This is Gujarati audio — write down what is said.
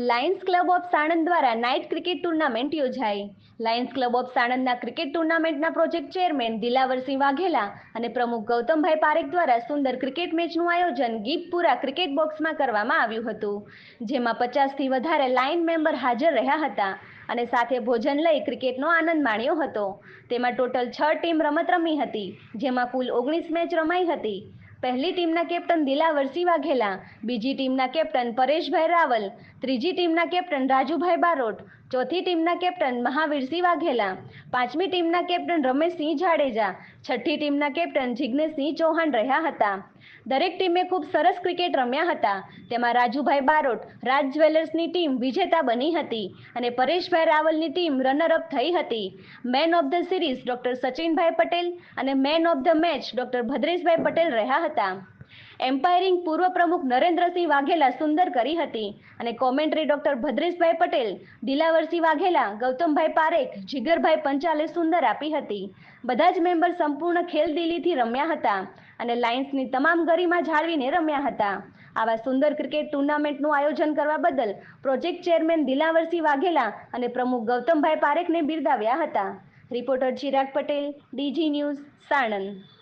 લાયન્સ ક્લબ ઓફ સાણંદ દ્વારા નાઇટ ક્રિકેટ ટુર્નામેન્ટ યોજાઈ. લાયન્સ ક્લબ ઓફ સાણંદના ક્રિકેટ ટુર્નામેન્ટના પ્રોજેક્ટ ચેરમેન દિલાવરસિંહ વાઘેલા અને પ્રમુખ ગૌતમભાઈ પારેખ દ્વારા સુંદર ક્રિકેટ મેચનું આયોજન ગીતપુરા ક્રિકેટ બોક્સમાં કરવામાં આવ્યું હતું. જેમાં પચાસથી વધારે લાઇન મેમ્બર હાજર રહ્યા હતા અને સાથે ભોજન લઈ ક્રિકેટનો આનંદ માણ્યો હતો. તેમાં ટોટલ છ ટીમ રમત રમી હતી, જેમાં કુલ ઓગણીસ મેચ રમાઈ હતી. પહેલી ટીમના કેપ્ટન દિલાવરસિંહ વાઘેલા બીજી ટીમના કેપ્ટન પરેશભાઈ રાવલ, ત્રીજી ટીમના કેપ્ટન રાજુભાઈ બારોટ ચોથી ટીમના કેપ્ટન મહાવીરસિંહ વાઘેલા, પાંચમી ટીમના કેપ્ટન રમેશસિંહ જાડેજા, છઠ્ઠી ટીમના કેપ્ટન જિજ્ઞેશસિંહ ચૌહાણ રહ્યા હતા. દરેક ટીમે ખૂબ સરસ ક્રિકેટ રમ્યા હતા. તેમાં રાજુભાઈ બારોટ, રાજ જ્વેલર્સની ટીમ વિજેતા બની હતી અને પરેશભાઈ રાવલની ટીમ રનરઅપ થઈ હતી. Man of the series doctor Sachinbhai Patel અને man of the match doctor Bhadreshbhai Patel રહ્યા હતા. એમ્પાયરિંગ પૂર્વ પ્રમુખ નરેન્દ્રસિંહ વાઘેલા સુંદર કરી હતી. અને કોમેન્ટ્રી ડોક્ટર ભદ્રેશભાઈ પટેલ, દિલાવરસિંહ વાઘેલા, ગૌતમભાઈ પારેખ, જીગરભાઈ પંચાલે સુંદર આપી હતી. બધા જ મેમ્બર સંપૂર્ણ ખેલદિલીથી રમ્યા હતા અને લાયન્સની તમામ ગરિમા જાળવીને રમ્યા હતા. આવા સુંદર ક્રિકેટ ટુર્નામેન્ટનું આયોજન કરવા બદલ પ્રોજેક્ટ ચેરમેન દિલાવરસિંહ વાઘેલા અને પ્રમુખ ગૌતમભાઈ પારેખને બિરદાવ્યા હતા. Reporter Chirag Patel, DG news, Sanand.